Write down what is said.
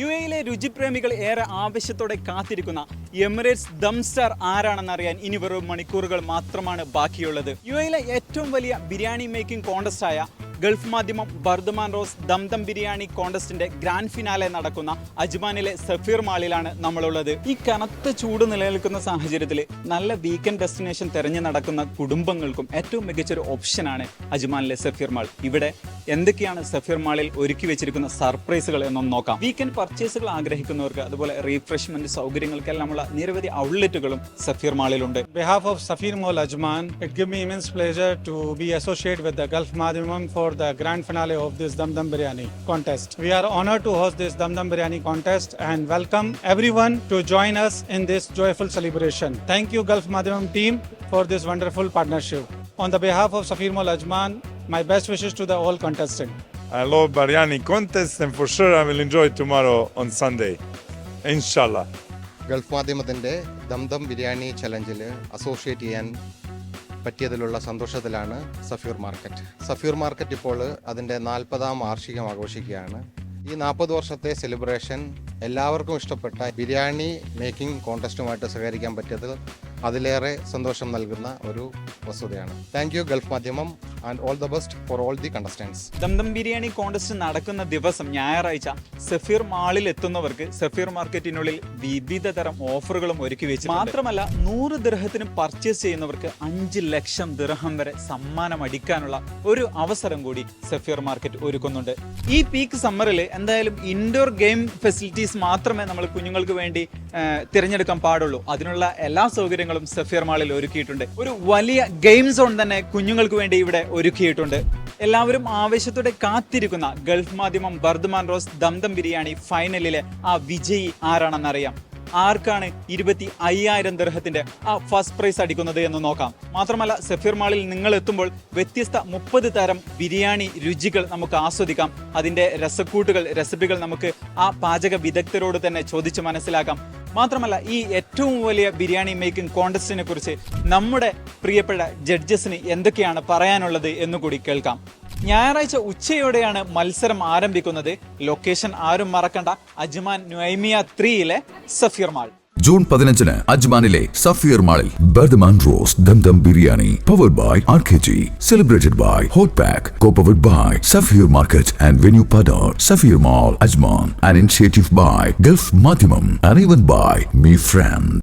U എയിലെ രുചിപ്രേമികൾ ഏറെ ആവശ്യത്തോടെ കാത്തിരിക്കുന്ന എമിറേറ്റ്സ് ദംസ്റ്റാർ ആരാണെന്നറിയാൻ ഇനി വെറും മണിക്കൂറുകൾ മാത്രമാണ് ബാക്കിയുള്ളത്. യു എയിലെ ഏറ്റവും വലിയ ബിരിയാണി മേക്കിംഗ് കോണ്ടസ്റ്റായ ഗൾഫ് മാധ്യമം ബർദമാൻ റോസ് ദംദം ബിരിയാണി കോണ്ടസ്റ്റിന്റെ ഗ്രാൻഡ് ഫിനാലെ നടക്കുന്ന അജ്മാനിലെ സഫീർ മാളിലാണ് നമ്മളുള്ളത്. ഈ കനത്ത ചൂട് നിലനിൽക്കുന്ന സാഹചര്യത്തിൽ നല്ല വീക്കെൻഡ് ഡെസ്റ്റിനേഷൻ തെരഞ്ഞു നടക്കുന്ന കുടുംബങ്ങൾക്കും ഏറ്റവും മികച്ചൊരു ഓപ്ഷനാണ് അജ്മാനിലെ സഫീർ മാൾ. ഇവിടെ എന്തൊക്കെയാണ് സഫീർ മാളിൽ ഒരുക്കി വെച്ചിരിക്കുന്ന സർപ്രൈസുകൾ എന്നൊന്ന് നോക്കാം. വീക്കെൻഡ് പർച്ചേസുകൾ ആഗ്രഹിക്കുന്നവർക്ക് അതുപോലെ റീഫ്രഷ്മെന്റ് സൗകര്യങ്ങൾക്കെല്ലാമുള്ള നിരവധി ഔട്ട്ലെറ്റുകളും Safeer മാളിലുണ്ട്. Behalf of Safeer mall Ajman it give me pleasure to be associate with the Gulf Madhyamam Madhimam for the grand finale of this Dum Dum Biryani contest. We are honored to host this Dum Dum Biryani contest and welcome everyone to join us in this joyful celebration. Thank you Gulf Madhimam team for this wonderful partnership. On the behalf of Safir Mall Ajman, my best wishes to the all contestants. I love biryani contest and for sure I will enjoy tomorrow on Sunday. Inshallah. Gulf മാധ്യമത്തിൻ്റെ ദംദം biryani ചലഞ്ചിൽ associate ചെയ്യാൻ പറ്റിയതിലുള്ള സന്തോഷത്തിലാണ് സഫ്യൂർ market. സഫ്യൂർ market ഇപ്പോൾ അതിന്റെ നാൽപ്പതാം വാർഷികം ആഘോഷിക്കുകയാണ്. ഈ നാൽപ്പത് വർഷത്തെ സെലിബ്രേഷൻ എല്ലാവർക്കും ഇഷ്ടപ്പെട്ട ബിരിയാണി മേക്കിംഗ് കോൺടെസ്റ്റുമായിട്ട് സഹകരിക്കാൻ പറ്റിയത് അതിലേറെ സന്തോഷം നൽകുന്ന ഒരു വസ്തുതയാണ്. Thank you Gulf Madhyamam and all the best for all the contestants dum dum biryani contest നടക്കുന്ന ദിവസം ഞായറാഴ്ച സഫീർ മാളിൽ എത്തുന്നവർക്ക് സഫീർ മാർക്കറ്റിനുള്ളിൽ വിവിധ തരം ഓഫറുകളും ഒരുക്കി വെച്ചു മാത്രമല്ല നൂറ് ദിർഹത്തിന് പർച്ചേസ് ചെയ്യുന്നവർക്ക് അഞ്ച് ലക്ഷം ദിർഹം വരെ സമ്മാനം അടിക്കാനുള്ള ഒരു അവസരം കൂടി സഫീർ മാർക്കറ്റ് ഒരുക്കുന്നുണ്ട്. ഈ പീക്ക് സമ്മറിൽ എന്തായാലും ഇൻഡോർ ഗെയിം ഫെസിലിറ്റീസ് മാത്രമേ നമ്മൾ കുഞ്ഞുങ്ങൾക്ക് വേണ്ടി തിരഞ്ഞെടുക്കാൻ പാടുള്ളൂ. അതിനുള്ള എല്ലാ സൗകര്യങ്ങളും സഫീർ മാളിൽ ഒരുക്കിയിട്ടുണ്ട്. ഒരു വലിയ ഗെയിം സോൺ തന്നെ കുഞ്ഞുങ്ങൾക്ക് വേണ്ടി ഇവിടെ ഒരുക്കിയിട്ടുണ്ട്. എല്ലാവരും ആവേശത്തോടെ കാത്തിരിക്കുന്ന ഗൾഫ് മാധ്യമം ബർദ്മാൻ റോസ് ദംദം ബിരിയാണി ഫൈനലിലെ ആ വിജയി ആരാണെന്നറിയാം. ആർക്കാണ് ഇരുപത്തി അയ്യായിരം ദർഹത്തിന്റെ ആ ഫസ്റ്റ് പ്രൈസ് അടിക്കുന്നത് എന്ന് നോക്കാം. മാത്രമല്ല സഫീർ മാളിൽ നിങ്ങൾ എത്തുമ്പോൾ വ്യത്യസ്ത മുപ്പത് തരം ബിരിയാണി രുചികൾ നമുക്ക് ആസ്വദിക്കാം. അതിന്റെ രസക്കൂട്ടുകൾ റെസിപ്പികൾ നമുക്ക് ആ പാചക വിദഗ്ധരോട് തന്നെ ചോദിച്ച് മനസ്സിലാക്കാം. മാത്രമല്ല ഈ ഏറ്റവും വലിയ ബിരിയാണി മേക്കിംഗ് കോണ്ടസ്റ്റിനെ കുറിച്ച് നമ്മുടെ പ്രിയപ്പെട്ട ജഡ്ജസിന് എന്തൊക്കെയാണ് പറയാനുള്ളത് എന്ന് കൂടി കേൾക്കാം. ഞായറാഴ്ച ഉച്ചയോടെയാണ് മത്സരം ആരംഭിക്കുന്നത്. ലൊക്കേഷൻ ആരും മറക്കണ്ട. അജ്മാൻ നുഐമിയ ത്രീയിലെ സഫീർ മാൾ. ജൂൺ പതിനഞ്ചിന് അജ്മാനിലെ സഫിയർ മാളിൽ Bardhaman rose dum dum biryani powered by R K G celebrated by hot pack co powered by Safeer market and venue partner Safeer mall Ajman an initiative by Gulf Madhyamam and even by me friend